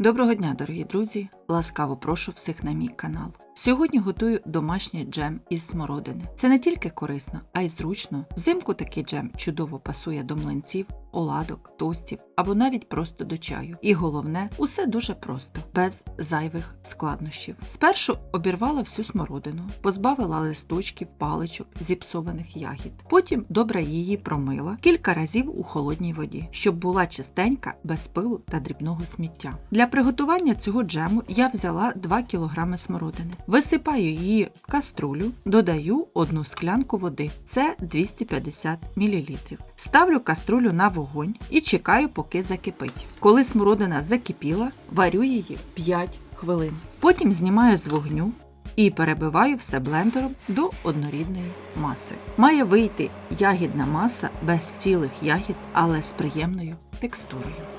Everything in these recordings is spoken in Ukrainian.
Доброго дня, дорогі друзі! Ласкаво прошу всіх на мій канал. Сьогодні готую домашній джем із смородини. Це не тільки корисно, а й зручно. Взимку такий джем чудово пасує до млинців, оладок, тостів або навіть просто до чаю. І головне, усе дуже просто, без зайвих складнощів. Спершу обірвала всю смородину, позбавила листочків, паличок, зіпсованих ягід. Потім добре її промила кілька разів у холодній воді, щоб була чистенька, без пилу та дрібного сміття. Для приготування цього джему я взяла 2 кг смородини. Висипаю її в каструлю, додаю одну склянку води, це 250 мл. Ставлю каструлю на вогонь і чекаю, поки закипить. Коли смородина закипіла, варю її 5 хвилин. Потім знімаю з вогню і перебиваю все блендером до однорідної маси. Має вийти ягідна маса без цілих ягід, але з приємною текстурою.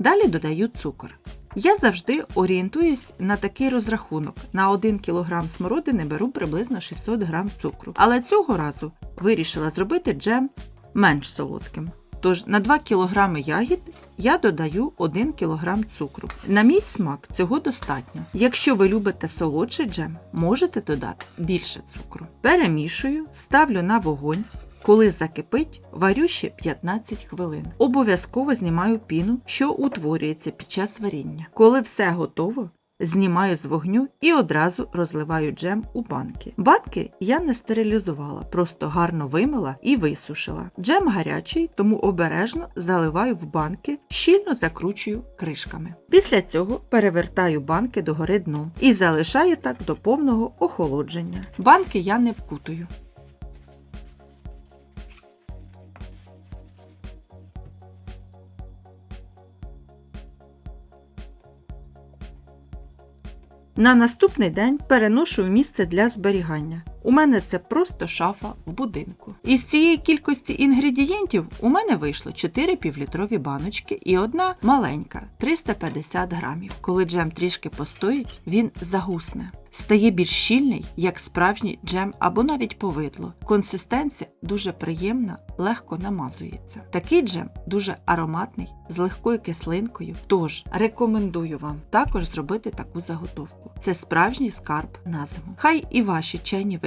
Далі додаю цукор. Я завжди орієнтуюсь на такий розрахунок. На 1 кг смородини беру приблизно 600 г цукру. Але цього разу вирішила зробити джем менш солодким. Тож на 2 кг ягід я додаю 1 кг цукру. На мій смак цього достатньо. Якщо ви любите солодший джем, можете додати більше цукру. Перемішую, ставлю на вогонь. Коли закипить, варю ще 15 хвилин. Обов'язково знімаю піну, що утворюється під час варіння. Коли все готово, знімаю з вогню і одразу розливаю джем у банки. Банки я не стерилізувала, просто гарно вимила і висушила. Джем гарячий, тому обережно заливаю в банки, щільно закручую кришками. Після цього перевертаю банки догори дном і залишаю так до повного охолодження. Банки я не вкутую. На наступний день переношу в місце для зберігання. У мене це просто шафа в будинку. Із цієї кількості інгредієнтів у мене вийшло 4 півлітрові баночки і одна маленька 350 грамів. Коли джем трішки постоїть, він загусне. Стає більш щільний, як справжній джем або навіть повидло. Консистенція дуже приємна, легко намазується. Такий джем дуже ароматний, з легкою кислинкою. Тож рекомендую вам також зробити таку заготовку. Це справжній скарб на зиму. Хай і ваші чайні